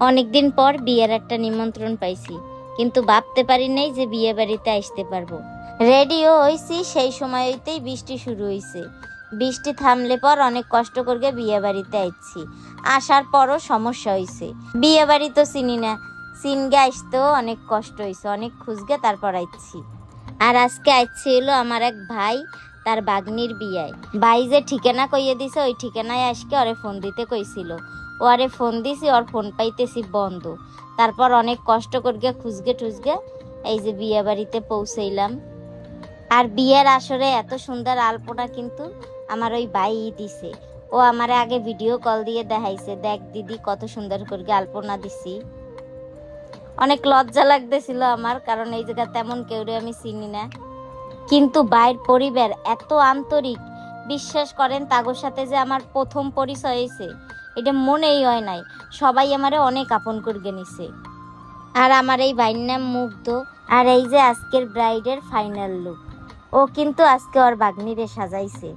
অনেকদিন পর বিয়ের একটা নিমন্ত্রণ পাইছি, কিন্তু ভাবতে পারি নাই যে বিয়ে বাড়িতে আসতে পারব। রেডিও হইছি, সেই সময় হইতেই বৃষ্টি শুরু হইছে। বৃষ্টি থামলে পর অনেক কষ্ট করে বিয়ে বাড়িতে আইছি। আসার পরও সমস্যা হইছে। বিয়ে বাড়ি তো চিনি না, চিনগে আসতেও অনেক কষ্ট হইছে, অনেক খুঁজগে তারপর আইছি। আর আজকে আইছি হলো আমার এক ভাই তার বাগনির বিয়ায়। ভাই যে ঠিকানা কইয়ে দিছে, ওই ঠিকানায় আজকে ওরে ফোন দিতে কইছিল। ও আরে ফোন দিছি, ওর ফোন পাইতেছি বন্ধ। তারপর অনেক কষ্ট করগে খুঁজগে টুজগে এই যে বিয়ে বাড়িতে পৌঁছাইলাম। আর বিয়ের আসরে এত সুন্দর আলপনা কিন্তু আমার ওই ভাই দিছে। ও আমারে আগে ভিডিও কল দিয়ে দেখাইছে, দেখ দিদি কত সুন্দর করে আলপনা দিছি। অনেক লজ্জা লাগতেছিল আমার, কারণ এই জায়গা তেমন কেউ আমি চিনি না। কিন্তু বাইর পরিবার এত আন্তরিক। বিশ্বাস করেন তাগোর সাথে যে আমার প্রথম পরিচয় হয়েছে। এটা মনেই হয় নাই। সবাই আমারে অনেক আপন করে নিছে। আর আমার এই ভাইয়ের নাম মুগ্ধ। আর এই যে আজকের ব্রাইডের ফাইনাল লুক। ও কিন্তু আজকে ওর বাগনিরে সাজাইছে।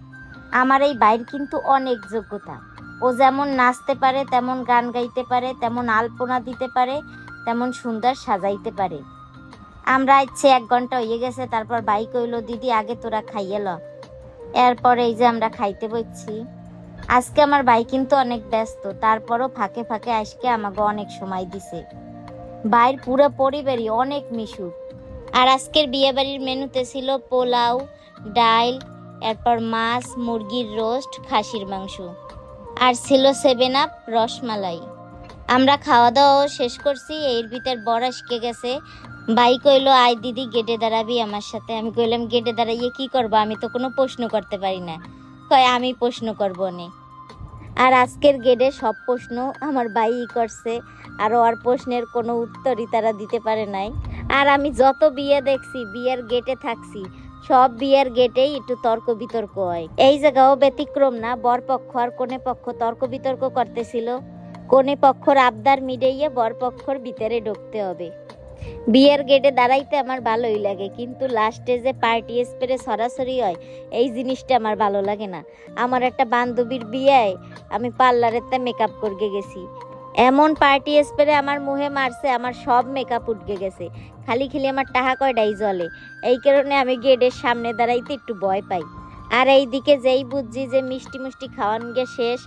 আমার এই বাইর কিন্তু অনেক যোগ্যতা। ও যেমন নাচতে পারে, তেমন গান গাইতে পারে, তেমন আলপনা দিতে পারে, তেমন সুন্দর সাজাইতে পারে। আমরা ইচ্ছে এক ঘণ্টা হয়ে গেছে, তারপর বাইক হইল দিদি, আগে তোরা খাইয়ে ল। এরপরে এই যে আমরা খাইতে বসছি আজকে আমার ভাই কিন্তু অনেক ব্যস্ত, তারপরও ফাঁকে ফাঁকে আজকে আমাকে অনেক সময় দিছে। ভাইয়ের পুরো পরিবারই অনেক মিশুক। আর আজকের বিয়ে বাড়ির মেনুতে ছিল পোলাও ডাল এরপর মাছ, মুরগির রোস্ট, খাসির মাংস। আর ছিল সেভেন আপ রসমালাই। আমরা খাওয়া দাওয়াও শেষ করছি, এর ভিতর বড় শিখে গেছে ভাই কইলো, আয় দিদি, গেটে দাঁড়াবি আমার সাথে। আমি কইলাম, গেটে দাঁড়াইয়ে কি করব? আমি তো কোনো প্রশ্ন করতে পারি না। কয়, আমি প্রশ্ন করব নে। আর আজকের গেটে সব প্রশ্ন আমার ভাই করছে, আর ওর প্রশ্নের কোনো উত্তরই তারা দিতে পারে নাই। আর আমি যত বিয়ে দেখছি, বিয়ের গেটে থাকছি, সব বিয়ের গেটেই একটু তর্ক বিতর্ক হয়। এই জায়গাও ব্যতিক্রম না, বর পক্ষ আর কোনে পক্ষ তর্ক বিতর্ক করতেছিল। কোনে পক্ষর আবদার মিডাইয়ে বর পক্ষর ভিতরে ঢুকতে হবে। বিয়ের গেটে দাঁড়াইতে আমার ভালোই লাগে, কিন্তু লাস্টে যে পার্টি স্প্রে সরাসরি হয়, এই জিনিসটা আমার ভালো লাগে না। আমার একটা বান্ধবীর বিয়েয়, আমি পার্লারেতে মেকআপ করতে গেছি। এমন পার্টি স্প্রে আমার মুহে মারছে, আমার সব মেকআপ উঠকে গেছে। খালি খালি আমার টাহা কয়টাই জলে এই কারণে আমি গেটের সামনে দাঁড়াইতে একটু ভয় পাই। আর এইদিকে যেই বুঝছি যে মিষ্টি মিষ্টি খাওয়ান গে শেষ,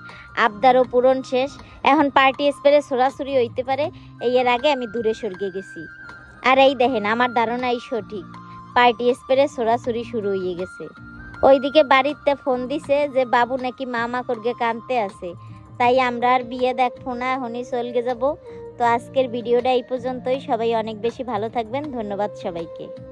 আবদারও পূরণ শেষ এখন পার্টি স্প্রে সরাসরি হইতে পারে, এই এর আগে আমি দূরে সরগে গেছি। আর এই দেখেন, আমার ধারণাই সঠিক। পার্টি স্প্রে সরাসরি শুরু হয়ে গেছে। ওইদিকে বাড়িতে ফোন দিছে যে, বাবু নাকি মামা করগে কানতে আছে। তাই আমরা আর বিয়ে দেখব না, এখনই চলগে যাব। তো আজকের ভিডিওটা এই পর্যন্তই। সবাই অনেক বেশি ভালো থাকবেন। ধন্যবাদ সবাইকে।